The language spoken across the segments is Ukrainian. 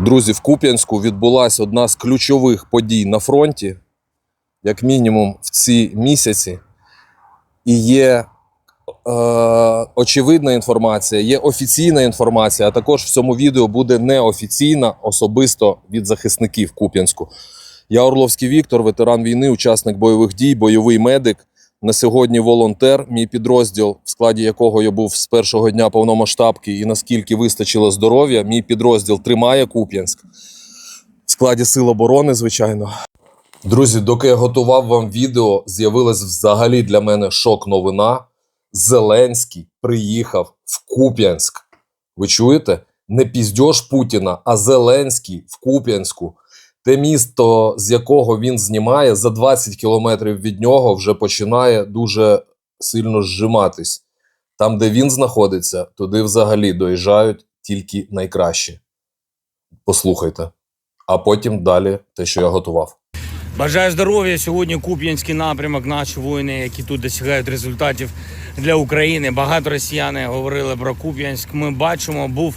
Друзі, в Куп'янську відбулася одна з ключових подій на фронті, як мінімум в ці місяці. І є е, очевидна інформація, є офіційна інформація, а також в цьому відео буде неофіційна, особисто від захисників Куп'янську. Я Орловський Віктор, ветеран війни, учасник бойових дій, бойовий медик. На сьогодні волонтер, мій підрозділ, в складі якого я був з першого дня повномасштабки, і наскільки вистачило здоров'я, мій підрозділ тримає Куп'янськ в складі Сил оборони, звичайно. Друзі, доки я готував вам відео, з'явилась взагалі для мене шок-новина. Зеленський приїхав в Куп'янськ. Ви чуєте? Не піздьош Путіна, а Зеленський в Куп'янську. Те місто, з якого він знімає, за 20 кілометрів від нього вже починає дуже сильно зжиматись. Там, де він знаходиться, туди взагалі доїжджають тільки найкращі. Послухайте. А потім далі те, що я готував. Бажаю здоров'я. Сьогодні Куп'янський напрямок. Наші воїни, які тут досягають результатів для України. Багато росіяни говорили про Куп'янськ. Ми бачимо, був.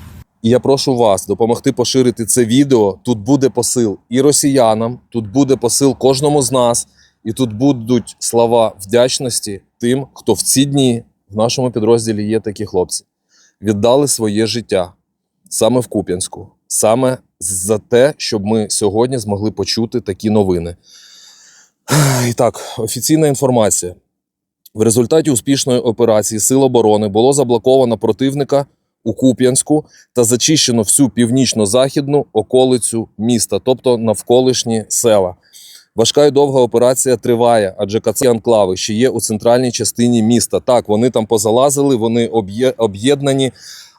І я прошу вас допомогти поширити це відео. Тут буде посил і росіянам, тут буде посил кожному з нас, і тут будуть слова вдячності тим, хто в ці дні в нашому підрозділі є такі хлопці. Віддали своє життя саме в Куп'янську, саме за те, щоб ми сьогодні змогли почути такі новини. І так, офіційна інформація. В результаті успішної операції Сил оборони було заблоковано противника у Куп'янську та зачищено всю північно-західну околицю міста, тобто навколишні села. Важка і довга операція триває, адже КЦ анклави ще є у центральній частині міста. Так, вони там позалазили, вони об'єднані,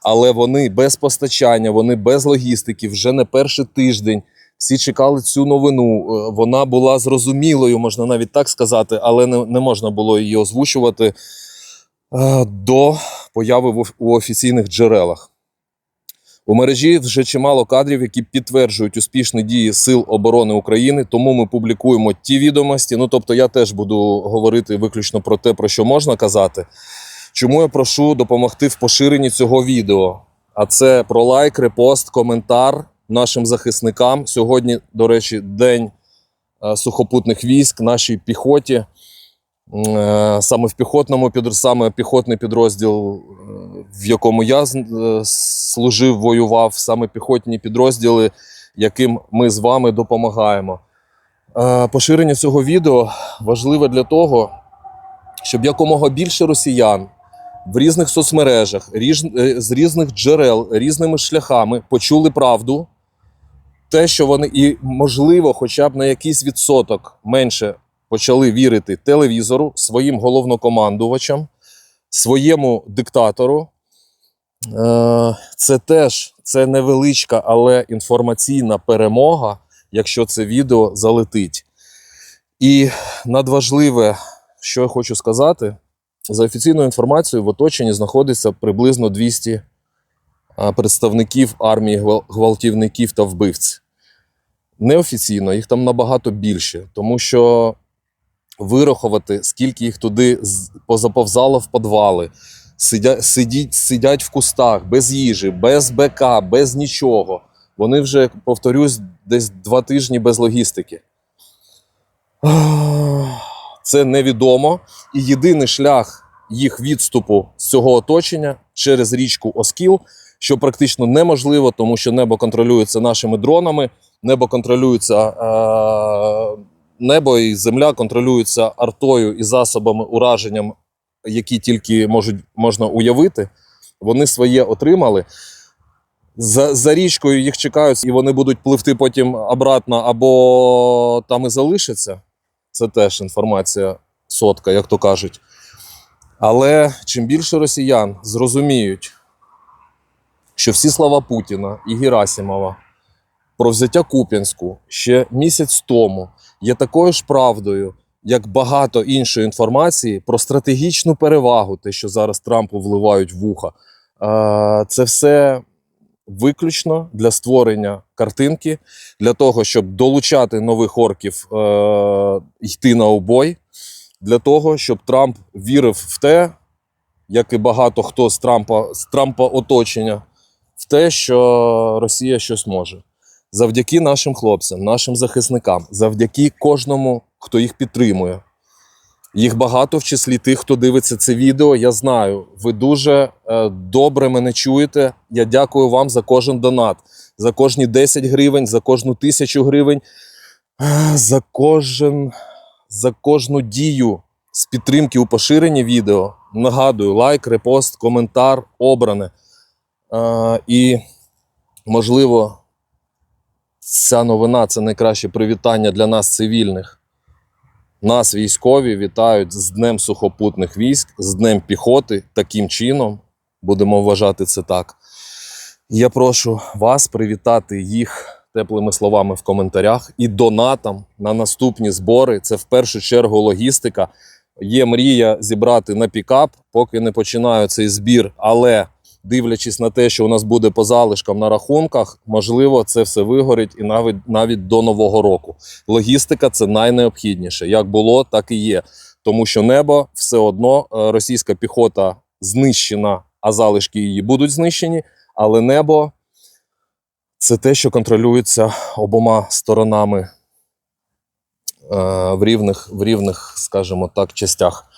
але вони без постачання, вони без логістики вже не перший тиждень. Всі чекали цю новину. Е, Вона була зрозумілою, можна навіть так сказати, але не, не можна було її озвучувати до появи у офіційних джерелах. У мережі вже чимало кадрів, які підтверджують успішні дії Сил оборони України, тому ми публікуємо ті відомості. Ну тобто, я теж буду говорити виключно про те, про що можна казати. Чому я прошу допомогти в поширенні цього відео? А це про лайк, репост, коментар нашим захисникам. Сьогодні, до речі, день е, сухопутних військ, нашій піхоті. Е, Саме в піхотному підр... саме піхотний підрозділ, е, в якому я е, служив, воював, саме піхотні підрозділи, яким ми з вами допомагаємо. Поширення цього відео важливе для того, щоб якомога більше росіян в різних соцмережах, з різних джерел, різними шляхами почули правду. Те, що вони і, можливо, хоча б на якийсь відсоток менше почали вірити телевізору, своїм головнокомандувачам, своєму диктатору. Е, Це теж це невеличка, але інформаційна перемога, якщо це відео залетить. І надважливе, що я хочу сказати, за офіційною інформацією, в оточенні знаходиться приблизно 200 представників армії гвалтівників та вбивць. Неофіційно їх там набагато більше, тому що вирахувати, скільки їх туди позаповзало в підвали, сидять, сидять, сидять в кустах без їжі, без БК, без нічого. Вони вже, повторюсь, десь два тижні без логістики. Це невідомо. І єдиний шлях їх відступу з цього оточення через річку Оскіл, що практично неможливо, тому що небо контролюється нашими дронами, небо контролюється е- небо і земля контролюються артою і засобами ураженням, які тільки можуть можна уявити. Вони своє отримали. За, за річкою їх чекають, і вони будуть пливти потім обратно або там і залишаться. Це теж інформація сотка, як то кажуть. Але чим більше росіян зрозуміють, що всі слова Путіна і Герасимова про взяття Куп'янську ще місяць тому є такою ж правдою, як багато іншої інформації про стратегічну перевагу, те, що зараз Трампу вливають в вуха. Це все виключно для створення картинки, для того, щоб долучати нових орків е, йти на обой, для того, щоб Трамп вірив в те, як і багато хто з Трампа, з Трампа оточення, в те, що Росія щось може. Завдяки нашим хлопцям, нашим захисникам, завдяки кожному, хто їх підтримує. Їх багато в числі тих, хто дивиться це відео. Я знаю, ви дуже е, добре мене чуєте. Я дякую вам за кожен донат, за кожні 10 гривень, за кожну тисячу гривень, е, за кожен, за кожну дію з підтримки у поширенні відео. Нагадую, лайк, репост, коментар, обране. Е, і, можливо, ця новина це найкраще привітання для нас, цивільних. Нас, військові, вітають з Днем сухопутних військ, з Днем піхоти. Таким чином, будемо вважати це так. Я прошу вас привітати їх теплими словами в коментарях і донатом на наступні збори. Це в першу чергу логістика. Є мрія зібрати на пікап, поки не починаю цей збір. Але дивлячись на те, що у нас буде по залишкам на рахунках, можливо, це все вигорить і навіть навіть до нового року. Логістика це найнеобхідніше. Як було, так і є. Тому що небо все одно е, російська піхота знищена, а залишки її будуть знищені. Але небо це те, що контролюється обома сторонами е, в рівних, в рівних, скажімо так, частях.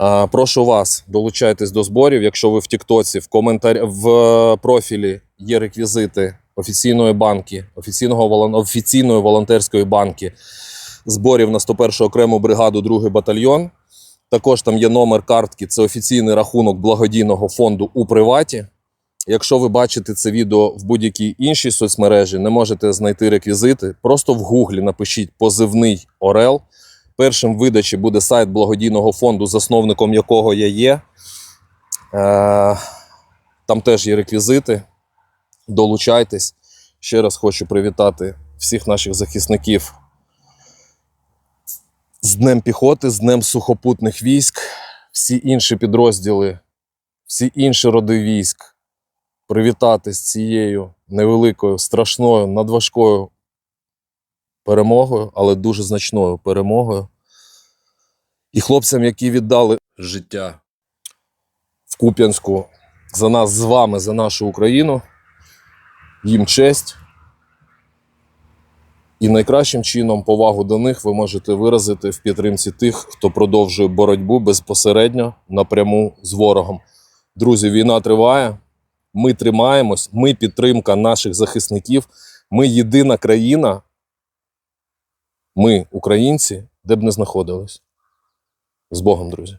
Е, Прошу вас, долучайтесь до зборів. Якщо ви в Тіктоці, в коментарі в профілі є реквізити офіційної банки, офіційного офіційної волонтерської банки зборів на 101 окрему бригаду, 2 батальйон. Також там є номер картки, це офіційний рахунок благодійного фонду у приваті. Якщо ви бачите це відео в будь-якій іншій соцмережі, не можете знайти реквізити, просто в гуглі напишіть позивний Орел. Першим видачі буде сайт благодійного фонду, засновником якого я є. Е, там теж є реквізити. Долучайтесь. Ще раз хочу привітати всіх наших захисників з Днем піхоти, з Днем сухопутних військ, всі інші підрозділи, всі інші роди військ привітати з цією невеликою, страшною, надважкою перемогою, але дуже значною перемогою. І хлопцям, які віддали життя в Куп'янську за нас з вами, за нашу Україну, їм честь. І найкращим чином повагу до них ви можете виразити в підтримці тих, хто продовжує боротьбу безпосередньо напряму з ворогом. Друзі, війна триває. Ми тримаємось, ми підтримка наших захисників. Ми єдина країна. Ми, українці, де б не знаходились. З Богом, друзі.